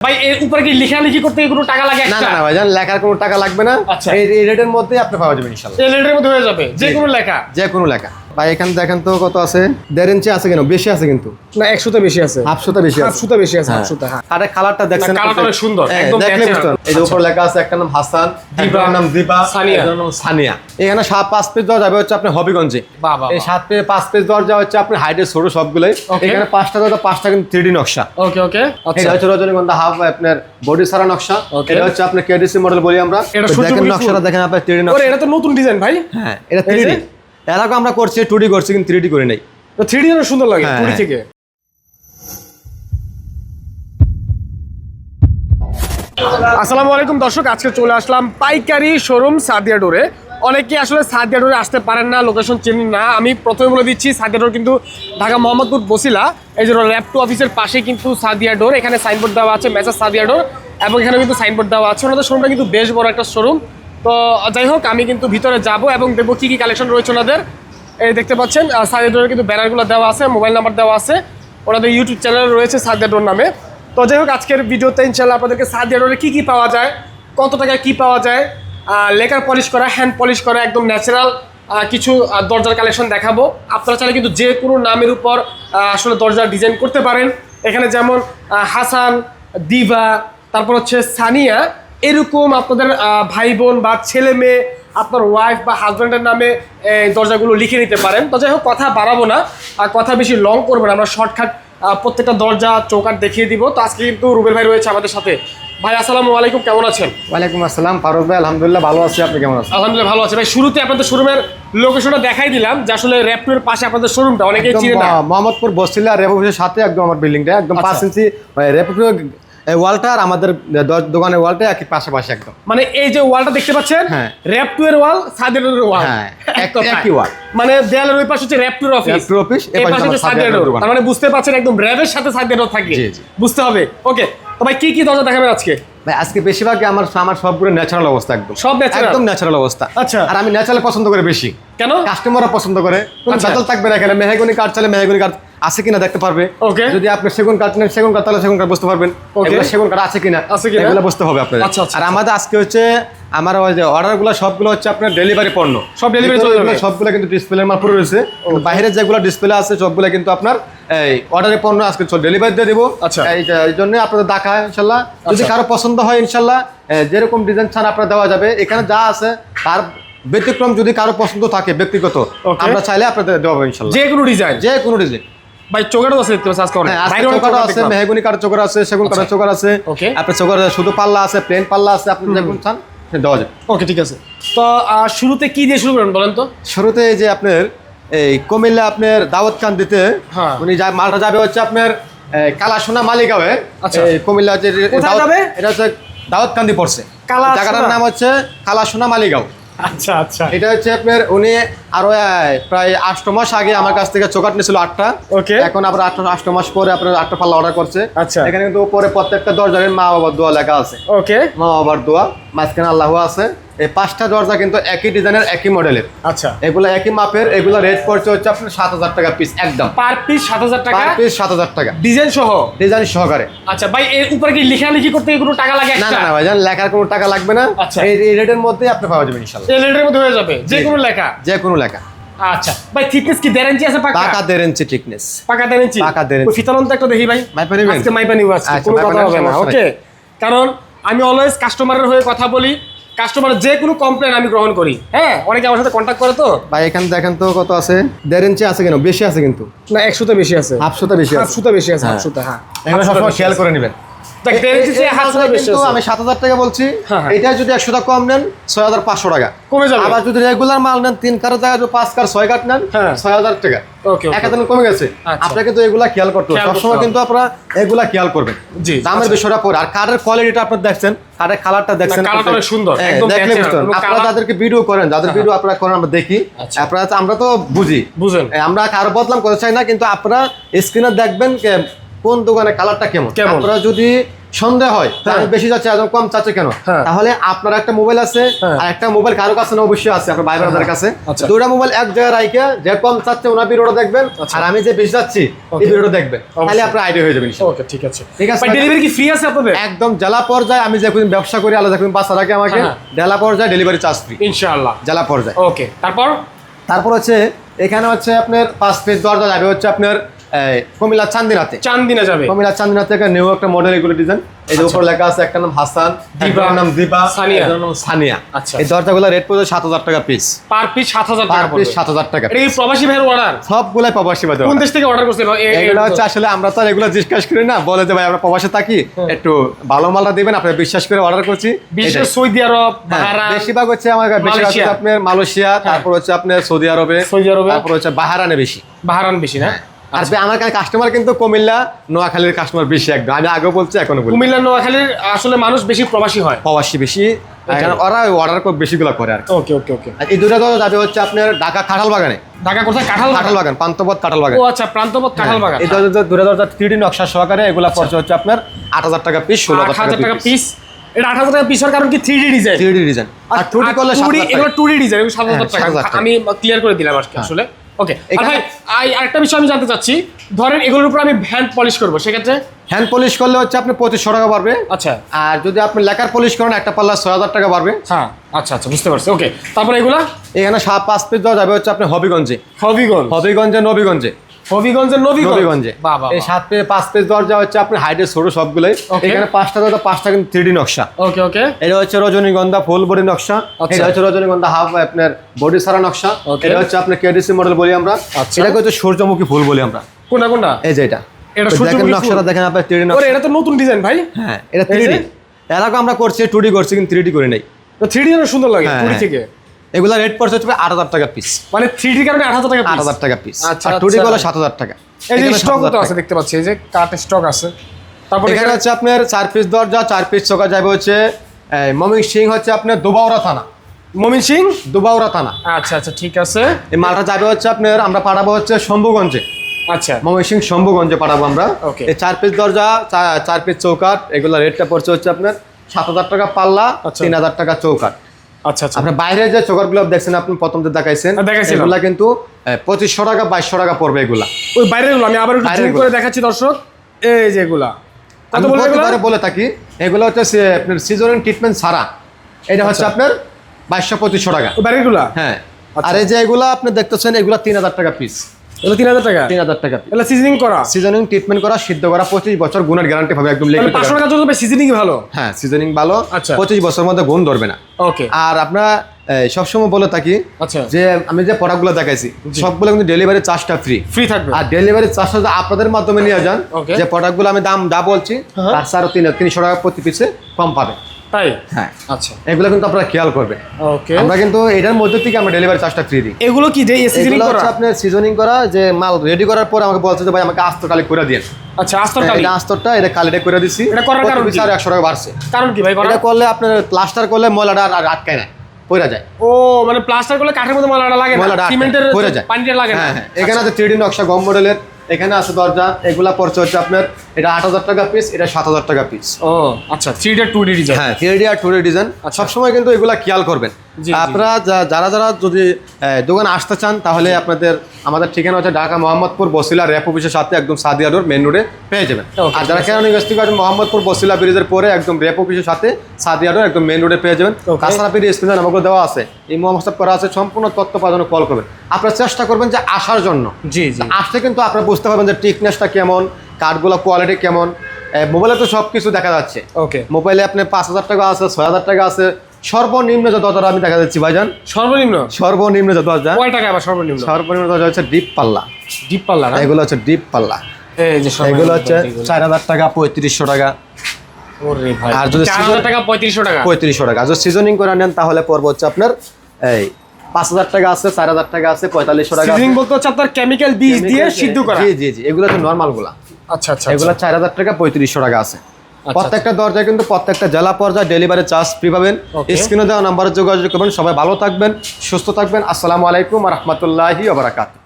ভাই এর উপরে কি লেখালেখি করতে কোনো টাকা লাগে না না ভাই লেখার কোনো টাকা লাগবে না। আচ্ছা। এই রেটের মধ্যে আপনি পাওয়া যাবে ইনশাল্লাহ। এই রেটের মধ্যে হয়ে যাবে। যে কোনো লেখা। যে কোনো লেখা। ভাই এখানে দেখেন তো কত আছে? দেড় ইঞ্চি আছে কেন? বেশি আছে কিন্তু। না একশোতে বেশি আছে। হাফশোটা বেশি আছে। হাফশোতে বেশি আছে হ্যাঁ। হাফশোতে হ্যাঁ। আরে কালারটা দেখছেন কালারটা সুন্দর, হ্যাঁ, একদম দেখলে। এই যে উপর লেখা আছে একটা নাম হাসান দীপা, নাম দীপা সানিয়া। নাম সানিয়া। এখানে সাত পাঁচ পেজ দেওয়া যাবে হচ্ছে আপনার হবিগঞ্জে। এই সাত পেজ পাঁচ পেজ দেওয়া হচ্ছে আপনার হাইটের ছোট সবগুলোই. এখানে পাঁচটা দেওয়া পাঁচটা কিন্তু থ্রি নকশা। ওকে ওকে আচ্ছা। এটা হচ্ছে রজনীগন্ধা হাফ আপনার বডি সারা নকশা। এটা হচ্ছে আপনার কেডিসি মডেল বলি আমরা। এটা দেখেন নকশাটা দেখেন আপনার থ্রি ওরে নকশা। এটা তো নতুন ডিজাইন ভাই। হ্যাঁ এটা এই থ্রি ডি এর আগে আমরা করছি টু ডি করছি কিন্তু থ্রি ডি করি নাই। তো থ্রি ডি সুন্দর লাগে হ্যাঁ, হ্যাঁ। থেকে। আসসালামু আলাইকুম দর্শক আজকে চলে আসলাম পাইকারি শোরুম সাদিয়া ডোরে। অনেকে আসলে সাদিয়া ডোরে আসতে পারেন না লোকেশন চেনেন না। আমি প্রথমে বলে দিচ্ছি সাদিয়া ডোর কিন্তু ঢাকা মোহাম্মদপুর বসিলা। এই যে ল্যাপটু অফিসের পাশে কিন্তু সাদিয়া ডোর এখানে সাইনবোর্ড দেওয়া আছে মেসাজ সাদিয়া ডোর এবং এখানে কিন্তু সাইনবোর্ড দেওয়া আছে। ওনাদের শোরুমটা কিন্তু বেশ বড় একটা শোরুম তো, যাই হোক, আমি কিন্তু ভিতরে যাব এবং দেখব কী কী কালেকশন রয়েছে ওনাদের। এই দেখতে পাচ্ছেন সাদিয়া ডোরের কিন্তু ব্যানারগুলো দেওয়া আছে মোবাইল নাম্বার দেওয়া আছে। ওনাদের ইউটিউব চ্যানেল রয়েছে সাদিয়া ডোর নামে। তো, যাই হোক, আজকের ভিডিওতে ইনশাল্লাহ আপনাদেরকে সাদিয়া ডোরে কী কী পাওয়া যায়, কত টাকায় কী পাওয়া যায় লেকার পলিশ করা হ্যান্ড পলিশ করা, একদম ন্যাচারাল কিছু দরজার কালেকশন দেখাবো। আপনারা চাইলে কিন্তু যে কোনো নামের উপর আসলে দরজার ডিজাইন করতে পারেন। এখানে যেমন হাসান, দিভা, তারপর হচ্ছে সানিয়া এরকম আপনাদের ভাই বোন বা ছেলে মেয়ে আপনার ওয়াইফ বা হাজব্যান্ডের নামে দরজাগুলো লিখে নিতে পারেন। তো যাই হোক কথা বাড়াবো না আর কথা বেশি লং করব না। আমরা শর্টকাট প্রত্যেকটা দরজা চৌকাট দেখিয়ে দিব। তো আজকে কিন্তু রুবেল ভাই রয়েছে আমাদের সাথে। ভাই আসসালামু আলাইকুম কেমন আছেন? ওয়ালাইকুম আসসালাম ফারুক ভাই আলহামদুলিল্লাহ ভালো আছি। আপনি কেমন আছেন? আলহামদুলিল্লাহ ভালো আছে। ভাই শুরুতে আপনাদের শোরুমের লোকেশনটা দেখাই দিলাম যে আসলে র্যাপটুয়ের পাশে আপনাদের শোরুমটা অনেকেই চিনে না। মোহাম্মদপুর বসিলা রেপ অফিসের সাথে একদম আমার বিল্ডিংটা একদম আচ্ছা। পাঁচ ইঞ্চি রেপ ওয়ালটা আর আমাদের দোকানের ওয়ালটা একই পাশাপাশি একদম মানে এই যে ওয়ালটা দেখতে পাচ্ছেন হ্যাঁ। র্যাপটুয়ের ওয়াল সাদের ওয়াল হ্যাঁ, এক এক- একই ওয়াল মানে দেয়ালের ওই পাশে হচ্ছে র্যাপটুর অফিস র্যাপটুর অফিস, এই পাশে হচ্ছে। দোকান। তার মানে বুঝতে পারছেন একদম র্যাবের সাথে সাদিয়া ডোর থাকে। বুঝতে হবে ওকে তো ভাই কি কি দরজা দেখাবেন আজকে ভাই আজকে বেশিরভাগ আমার আমার সবগুলো ন্যাচারাল অবস্থা একদম। সব ন্যাচারাল একদম ন্যাচারাল অবস্থা। আচ্ছা। আর আমি ন্যাচারাল পছন্দ করে বেশি। কেন? কাস্টমাররা পছন্দ করে। কোনো আচ্ছা। থাকবে না এখানে। মেহাগুনি কাঠ চালে মেহাগুনি কাঠ আছে কিনা দেখতে পারবে। ওকে যদি আপনি সেগুন কাঠ নেন সেগুন কাঠ তাহলে সেগুন কাঠ বুঝতে পারবেন। ওকে এগুলো সেগুন কাঠ আছে কিনা? আছে কিনা? এগুলো বুঝতে হবে আপনার আচ্ছা, আচ্ছা, আর আমাদের আজকে হচ্ছে আমার ওই যে অর্ডারগুলো সবগুলো হচ্ছে আপনার ডেলিভারি পণ্য। সব ভিতরে চলে যাবে? সবগুলো কিন্তু ডিসপ্লে মাল পুরো রয়েছে। বাইরে যেগুলো ডিসপ্লে আছে সবগুলো কিন্তু আপনার এই অর্ডারের পণ্য আজকে ডেলিভারি দিয়ে দেবো। আচ্ছা। এই জন্য আপনাদের দেখা ইনশাল্লাহ। যদি আচ্ছা। কারও পছন্দ হয় ইনশাল্লাহ যেরকম ডিজাইন চান আপনার দেওয়া যাবে। এখানে যা আছে তার ব্যতিক্রম যদি কারও পছন্দ থাকে ব্যক্তিগত আমরা চাইলে আপনাদের দেওয়া হবে ইনশাল্লাহ। যে কোনো ডিজাইন যে কোনো ডিজাইন ভাই চোখাটাও আছে দেখতে পাচ্ছি আজকে অনেক। হ্যাঁ আছে। মেহগুনি আছে সেগুন কাঠের চোকার আছে। Okay. আপনার চোকার শুধু পাল্লা আছে প্লেন পাল্লা আছে আপনি যেমন চান। দেওয়া যাবে ওকে ঠিক আছে তো শুরুতে কি দিয়ে শুরু করেন বলেন তো শুরুতে এই যে আপনার এই কুমিল্লা আপনার দাওয়াত খান দিতে হ্যাঁ। উনি যা মালটা যাবে হচ্ছে আপনার কালা কালাসোনা মালিগাঁওয়ে আচ্ছা। কুমিল্লা যে এটা হচ্ছে দাওয়াত কান্দি পড়ছে? জায়গাটার নাম হচ্ছে কালাসোনা মালিগাঁও আচ্ছা আচ্ছা। এটা হচ্ছে আপনার উনি আরও প্রায় আষ্ট মাস আগে আমার কাছ থেকে চোকাট নিয়েছিল আটটা। ওকে। এখন আবার আট আষ্ট মাস পরে আপনার আটটা পাল্লা অর্ডার করছে। আচ্ছা। এখানে কিন্তু উপরে প্রত্যেকটা দরজার মা বাবার দোয়া লেখা আছে। ওকে। মা বাবার দোয়া মাঝখানে আল্লাহ আছে। এই পাঁচটা দরজা কিন্তু একই ডিজাইনের একই মডেলের। আচ্ছা। এগুলো একই মাপের এগুলো রেট পড়ছে হচ্ছে আপনার সাত হাজার টাকা পিস একদম। পার পিস সাত হাজার টাকা? পার পিস সাত হাজার টাকা। ডিজাইন সহ? ডিজাইন সহকারে। আচ্ছা ভাই এর উপরে কি লেখালেখি করতে কোনো টাকা লাগে না না না ভাইজান লেখার কোনো টাকা লাগবে না। আচ্ছা। এই রেটের মধ্যেই আপনি পাওয়া যাবেন ইনশাল্লাহ। এই রেটের মধ্যে হয়ে যাবে? যে কোনো লেখা? যে কোনো লেখা। আচ্ছা। ভাই থিকনেস কি দেড় ইঞ্চি আছে পাকা? টাকা দেড় ইঞ্চি ঠিকনেস পাকা দেড় ইঞ্চি পাকা দেড় ইঞ্চি। ফিতালন তো একটা দেখি ভাই। মাইপা নিবেন? আজকে মাইপা নিব আজকে। আচ্ছা, কোনো কথা হবে না ওকে কারণ আমি অলওয়েজ কাস্টমারের হয়ে কথা বলি কাস্টমার যে কোনো কমপ্লেন আমি গ্রহণ করি। হ্যাঁ অনেকে আমার সাথে কন্ট্যাক্ট করে তো। ভাই এখানে দেখেন তো কত আছে? দেড় ইঞ্চি আছে কেন? বেশি আছে কিন্তু। না একশোতে বেশি আছে। হাফশোটা বেশি আছে। হাফশোতে বেশি আছে হ্যাঁ। হাফশোতে হ্যাঁ। এগুলো সবসময় খেয়াল করে নেবেন। আমি সাত হাজার টাকা বলছি হ্যাঁ, হ্যাঁ। এটা যদি একশো টাকা কম নেন ছয় হাজার পাঁচশো টাকা। কমে যাবে। আবার যদি রেগুলার মাল নেন তিন কার জায়গায় পাঁচ কার ছয় কাঠ নেন হ্যাঁ। ছয় হাজার টাকা। ওকে এক হাজার কমে গেছে। আচ্ছা। আপনাকে এগুলা খেয়াল করতে হবে। সবসময় কিন্তু আপনারা এগুলা খেয়াল করবেন। জি, দামের আচ্ছা। বিষয়টা পরে। আর কাঠের কোয়ালিটিটা আপনার দেখছেন কাঠের কালারটা দেখছেন। কালারটা সুন্দর, হ্যাঁ, একদম দেখলে আপনারা যাদেরকে ভিডিও করেন যাদের ভিডিও আপনারা করেন আমরা দেখি। আচ্ছা। আপনারা আমরা তো বুঝি। বুঝেন। আমরা কারও বদলাম করতে চাই না কিন্তু আপনারা স্ক্রিনে দেখবেন কোন দোকানে কালারটা কেমন। কেমন? আপনারা যদি সন্দেহ হয় আমি বেশি যাচ্ছে একদম কম চাচ্ছে কেন হ্যাঁ। তাহলে আপনার একটা মোবাইল আছে হ্যাঁ। আর একটা মোবাইল কারও কাছে না অবশ্যই আছে আপনার ভাই বোনদের কাছে আচ্ছা। দুটা মোবাইল এক জায়গায় রাখে যে কম চাচ্ছে ওনার ভিডিওটা দেখবেন আচ্ছা। আর আমি যে বেশি যাচ্ছি এই ভিডিওটা দেখবেন তাহলে আপনার আইডিয়া হয়ে যাবে। ওকে ঠিক আছে ঠিক আছে। ডেলিভারি কি ফ্রি আছে আপনাদের একদম জেলা পর্যায়ে আমি যখন ব্যবসা করি আলাদা যখন বাসা রাখে আমাকে হ্যাঁ। জেলা পর্যায়ে ডেলিভারি চার্জ ফ্রি ইনশাআল্লাহ জেলা পর্যায়ে ওকে তারপর তারপর হচ্ছে এখানে হচ্ছে আপনার পাঁচ পিস দরজা যাবে হচ্ছে আপনার কুমিল্লা চান্দিনাতে। চান্দিনা যাবে। কুমিল্লা চান্দিনা থেকে নিউ একটা মডেল এগুলো ডিজাইন এই যে উপর লেখা আছে একটা নাম হাসান দিবা, নাম দিবা সানিয়া। নাম সানিয়া। আচ্ছা। এই দরজাগুলো রেট পড়ছে সাত হাজার টাকা পিস পার পিস সাত হাজার পার পিস পড়বে। সাত হাজার টাকা এটা কি প্রবাসী ভাইয়ের অর্ডার সবগুলাই প্রবাসী কোন দেশ থেকে অর্ডার করছেন এগুলো হচ্ছে আসলে আমরা তো এগুলো জিজ্ঞাসা করি না। বলে যে ভাই আমরা প্রবাসে থাকি। একটু ভালো মালটা দিবেন আপনি বিশ্বাস করে অর্ডার করছি। বিশেষ সৌদি আরব হ্যাঁ, বেশিরভাগ হচ্ছে আমার বেশিরভাগ হচ্ছে আপনার মালয়েশিয়া তারপর হচ্ছে আপনার সৌদি আরবে সৌদি আরবে। তারপর হচ্ছে বাহারানে বেশি। বাহারান বেশি না? আর আমার কাস্টমার কিন্তু কুমিল্লা নোয়াখালীর কাস্টমার বেশি একদম। আমি আগেও বলছি এখনও বলি। কুমিল্লা নোয়াখালীর আসলে মানুষ বেশি প্রবাসী হয়। প্রবাসী বেশি। ওরা অর্ডার করে বেশিগুলো করে আর ওকে ওকে ওকে। এই দুটা যাবে হচ্ছে আপনার ঢাকা কাঁঠাল বাগানে। ঢাকা কোথায়? কাঁঠাল কাঁঠাল বাগান পান্তপথ কাঁঠাল বাগান। ও আচ্ছা প্রান্তপথ কাঁঠাল বাগান। এই দুটা দরজা থ্রি নকশা সহকারে এগুলা পড়ছে হচ্ছে আপনার আট হাজার টাকা পিস ষোলো হাজার টাকা পিস এটা আট হাজার টাকা পিস হওয়ার কারণ কি? Three D design three D design আর টু ডি করলে হাজার এগুলো টু ডি ডিজাইন সাত হাজার হ্যাঁ, টাকা। 7,000 টাকা। আমি ক্লিয়ার করে দিলাম আজকে আসলে। ওকে ভাই আরেকটা বিষয় আমি জানতে চাচ্ছি। ধরেন এগুলোর উপর আমি হ্যান্ড পলিশ করব সেক্ষেত্রে? হ্যান্ড পলিশ করলে হচ্ছে আপনি পঁচিশশো টাকা পারবে আচ্ছা। আর যদি আপনি লেখার পলিশ করেন একটা পাল্লা ছয় হাজার টাকা পারবে হ্যাঁ আচ্ছা আচ্ছা বুঝতে পারছি। ওকে তারপরে এগুলা? এখানে সাত পাঁচ পিস দেওয়া যাবে হচ্ছে আপনি হবিগঞ্জে। হবিগঞ্জ। হবিগঞ্জে নবীগঞ্জে। হবিগঞ্জের নবীগঞ্জ? নবীগঞ্জে। এই সাত পেজ পাঁচ পেজ দরজা হচ্ছে আপনি হাইটের ছোট সবগুলোই। এখানে পাঁচটা দরজা পাঁচটা কিন্তু থ্রি নকশা। ওকে ওকে এটা হচ্ছে রজনীগন্ধা ফুল বডি নকশা। আচ্ছা। এটা হচ্ছে রজনীগন্ধা হাফ আপনার বডি সারা নকশা. এটা হচ্ছে আপনার কেডিসি মডেল বলি আমরা। আচ্ছা। এটাকে হচ্ছে সূর্যমুখী ফুল বলি আমরা। কোনটা কোনটা? এই যে এটা। এটা দেখেন সূর্যমুখী নকশাটা দেখেন আপনার থ্রি নকশা। এটা তো নতুন ডিজাইন ভাই। হ্যাঁ এটা থ্রি এর আগে আমরা করছি টু ডি করছি কিন্তু থ্রি ডি করি নাই। তো থ্রি ডি সুন্দর লাগে হ্যাঁ, হ্যাঁ। থেকে। এগুলা রেট পড়ছে হচ্ছে আট হাজার টাকা পিস মানে থ্রি ডি কারণে আট হাজার টাকা আট হাজার টাকা পিস আচ্ছা, টু ডি। করলে সাত হাজার টাকা। এই যে স্টক তো আছে দেখতে পাচ্ছি। এই যে কাঠ স্টক আছে। তারপর এখানে হচ্ছে আপনার চার পিস দরজা চার পিস চোখা যাবে হচ্ছে মমিন সিং হচ্ছে আপনার দুবাউরা থানা। মমিন সিং? দুবাউরা থানা। আচ্ছা আচ্ছা ঠিক আছে। এই মালটা যাবে হচ্ছে আপনার আমরা পাঠাবো হচ্ছে শম্ভুগঞ্জে। আচ্ছা। মমিন সিং শম্ভুগঞ্জে পাঠাবো আমরা. এই চার পিস দরজা চার পিস চৌকাট এগুলো রেটটা পড়ছে হচ্ছে আপনার সাত হাজার টাকা পাল্লা আচ্ছা। তিন হাজার টাকা চৌকাট আচ্ছা আচ্ছা। আপনার বাইরে যে চৌকাটগুলো দেখছেন আপনি প্রথম যে দেখাইছেন হ্যাঁ, এগুলা কিন্তু পঁচিশশো টাকা বাইশশো টাকা পড়বে এগুলা। ওই বাইরের আমি আবার একটু। করে দেখাচ্ছি দর্শক। এই যে এগুলা। বলে থাকি এগুলো হচ্ছে আপনার সিজনিং ট্রিটমেন্ট ছাড়া। এটা হচ্ছে আচ্ছা। আপনার বাইশশো পঁচিশশো টাকা। ওই গুলা হ্যাঁ। আচ্ছা। আর এই যে এগুলো আপনি দেখতেছেন এগুলো তিন হাজার টাকা পিস এগুলো টাকা? তিন হাজার টাকা। পিস এগুলো সিজনিং করা? সিজনিং ট্রিটমেন্ট করা সিদ্ধ করা পঁচিশ বছর গুণের গ্যারান্টি পাবে একদম তাহলে লিখিত টাকা জন্য সিজনিং ভালো? হ্যাঁ সিজনিং ভালো আচ্ছা। মধ্যে গুণ ধরবে না। ওকে আর আপনারা সবসময় বলে থাকি আচ্ছা। যে আমি যে প্রোডাক্টগুলো দেখাইছি সবগুলো কিন্তু ডেলিভারি চার্জটা ফ্রি ফ্রি থাকবে। আর ডেলিভারি চার্জটা আপনাদের মাধ্যমে নিয়ে যান. যে প্রোডাক্টগুলো আমি দাম যা বলছি হ্যাঁ। তার স্যার তিন তিনশো টাকা প্রতি পিসে কম পাবে। তাই? হ্যাঁ। আচ্ছা। এগুলো কিন্তু আপনারা খেয়াল করবেন। ওকে আমরা কিন্তু এটার মধ্যে থেকে আমরা ডেলিভারি চার্জটা ফ্রি দিই। এগুলো কি যে সিজনিং করা? আপনার সিজনিং করা যে মাল রেডি করার পর আমাকে বলছে যে ভাই আমাকে আস্ত করে দিন। আচ্ছা আস্তর কালি এটা আস্তরটা এটা কালিটা করে দিছি। এটা করার কারণ কি? আর একশো টাকা বাড়ছে। কারণ কি ভাই এটা করলে আপনার প্লাস্টার করলে ময়লাটা আর আটকায় না পড়ে যায়। ও মানে প্লাস্টার করলে কাঠের মধ্যে ময়লাটা লাগে না? সিমেন্টের পড়ে যায়। পানিটা লাগে না? হ্যাঁ হ্যাঁ। এখানে আছে থ্রি নকশা গম মডেলের এখানে আছে দরজা এগুলা পড়ছে হচ্ছে আপনার এটা আট হাজার টাকা পিস এটা সাত হাজার টাকা পিস ও আচ্ছা থ্রি ডি আর টু ডি ডিজাইন হ্যাঁ থ্রি ডি আর টু ডি ডিজাইন। সবসময় কিন্তু এগুলা খেয়াল করবেন। আপনারা যা- যারা যারা যদি দোকানে আসতে চান তাহলে আপনাদের আমাদের ঠিকানা হচ্ছে ঢাকা মোহাম্মদপুর বসিলা র্যাপ অফিসের সাথে একদম সাদিয়া রোড মেন রোডে পেয়ে যাবেন। আর যারা কেন ইউনিভার্সিটি আছে মোহাম্মদপুর বসিলা ব্রিজের পরে একদম র্যাপ অফিসের সাথে সাদিয়া রোড একদম মেন রোডে পেয়ে যাবেন. তাছাড়া আপনি স্ক্রিনে নাম্বার দেওয়া আছে। এই মোহাম্মদ করা আছে সম্পূর্ণ তথ্য পাওয়ার জন্য কল করবেন। আপনারা চেষ্টা করবেন যে আসার জন্য। জি জি। আসলে কিন্তু আপনারা বুঝতে পারবেন যে টিকনেসটা কেমন কার্ডগুলো কোয়ালিটি কেমন। মোবাইলে তো সব কিছু দেখা যাচ্ছে। ওকে। মোবাইলে আপনি পাঁচ হাজার টাকা আছে ছয় হাজার টাকা আছে সর্বনিম্ন যে দরজা আমি দেখা যাচ্ছি ভাইজান। সর্বনিম্ন? সর্বনিম্ন যে দরজা কয় টাকা আবার সর্বনিম্ন? সর্বনিম্ন দরজা হচ্ছে ডিপ পাল্লা। ডিপ পাল্লা না? এগুলো হচ্ছে ডিপ পাল্লা। এই যে এগুলো হচ্ছে। চার হাজার টাকা পঁয়ত্রিশশো টাকা। ওরে ভাই আর যদি টাকা পঁয়ত্রিশশো টাকা? পঁয়ত্রিশশো টাকা। যদি সিজনিং করে নেন তাহলে পড়ব হচ্ছে আপনার এই পাঁচ হাজার টাকা আছে চার হাজার টাকা আছে পঁয়তাল্লিশশো টাকা সিজনিং বলতে হচ্ছে আপনার কেমিক্যাল বীজ দিয়ে সিদ্ধ করা। জি জি জি এগুলো হচ্ছে নর্মালগুলা। আচ্ছা আচ্ছা এগুলো চার হাজার টাকা পঁয়ত্রিশশো টাকা আছে। প্রত্যেকটা দরজায় কিন্তু প্রত্যেকটা জেলা পর্যায়ে ডেলিভারি চার্জ ফ্রি পাবেন। স্ক্রিনে দেওয়া নাম্বারে যোগাযোগ করবেন। সবাই ভালো থাকবেন সুস্থ থাকবেন। আসসালামু আলাইকুম রহমতুল্লাহি ওবরাকাত